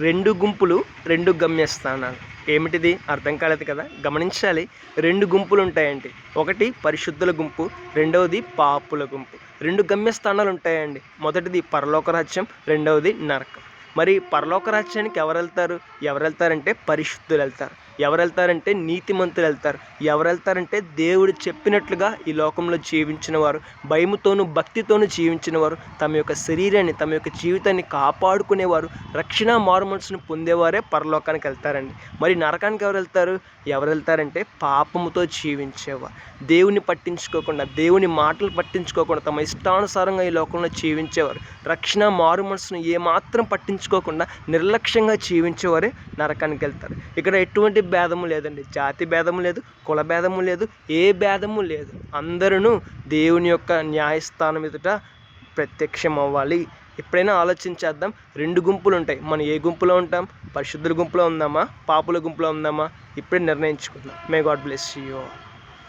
రెండు గుంపులు రెండు గమ్యస్థానాలు. ఏమిటిది? అర్థం కాలేదు కదా? గమనించాలి. రెండు గుంపులు ఉంటాయండి. ఒకటి పరిశుద్ధుల గుంపు రెండవది పాపుల గుంపు. రెండు గమ్యస్థానాలు ఉంటాయండి. మొదటిది పరలోక రాజ్యం రెండవది నరకం. మరి పరలోక రాజ్యానికి ఎవరు వెళ్తారు ఎవరు వెళ్తారంటే పరిశుద్ధులు వెళ్తారు. ఎవరు వెళ్తారంటే నీతిమంతులు వెళ్తారు. ఎవరు వెళ్తారంటే దేవుడు చెప్పినట్లుగా ఈ లోకంలో జీవించిన వారు భయముతోనూ భక్తితోనూ జీవించిన వారు తమ యొక్క శరీరాన్ని తమ యొక్క జీవితాన్ని కాపాడుకునేవారు రక్షణ మారు పొందేవారే పరలోకానికి వెళ్తారండి. మరి నరకానికి ఎవరు వెళ్తారు ఎవరు వెళ్తారంటే పాపముతో జీవించేవారు. దేవుని పట్టించుకోకుండా దేవుని మాటలు పట్టించుకోకుండా తమ ఇష్టానుసారంగా ఈ లోకంలో జీవించేవారు. రక్షణ మారు మనసును ఏమాత్రం పట్టించుకోకుండా నిర్లక్ష్యంగా జీవించేవారే నరకానికి వెళ్తారు. ఇక్కడ ఎటువంటి భేదము లేదండి. జాతి భేదము లేదు కుల భేదము లేదు ఏ భేదము లేదు. అందరూ దేవుని యొక్క న్యాయస్థానం ఎదుట ప్రత్యక్షం అవ్వాలి ఎప్పుడైనా ఆలోచించేద్దాం రెండు గుంపులు ఉంటాయి. మనం ఏ గుంపులో ఉంటాం? పరిశుద్ధుల గుంపులో ఉందామా? పాపుల గుంపులో ఉందామా? ఇప్పుడే నిర్ణయించుకుందాం. May God bless you